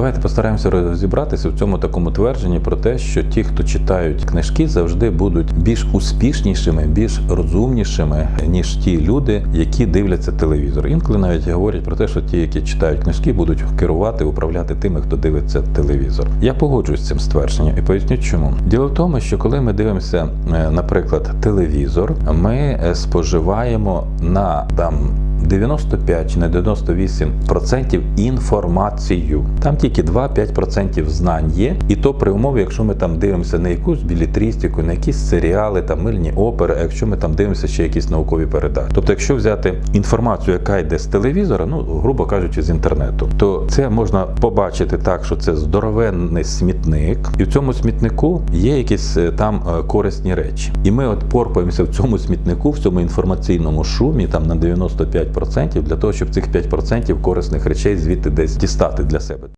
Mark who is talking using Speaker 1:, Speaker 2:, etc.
Speaker 1: Давайте постараємося розібратися в цьому такому твердженні про те, що ті, хто читають книжки, завжди будуть більш успішнішими, більш розумнішими, ніж ті люди, які дивляться телевізор. Інколи навіть говорять про те, що ті, які читають книжки, будуть керувати, управляти тими, хто дивиться телевізор. Я погоджуюсь з цим ствердженням і поясню, чому. Діло в тому, що коли ми дивимося, е, наприклад, телевізор, ми е, споживаємо на там. 95 чи на 98% інформацію. Там тільки 2-5% знань є, і то при умові, якщо ми там дивимося на якусь білітрістику, на якісь серіали, там мильні опери, а якщо ми там дивимося ще якісь наукові передачі. Тобто, якщо взяти інформацію, яка йде з телевізора, ну грубо кажучи, з інтернету, то це можна побачити так, що це здоровенний смітник, і в цьому смітнику є якісь е, там е, корисні речі. І ми от порпаємося в цьому смітнику, в цьому інформаційному шумі, там на 95% для того, щоб цих 5% корисних речей звідти десь дістати для себе.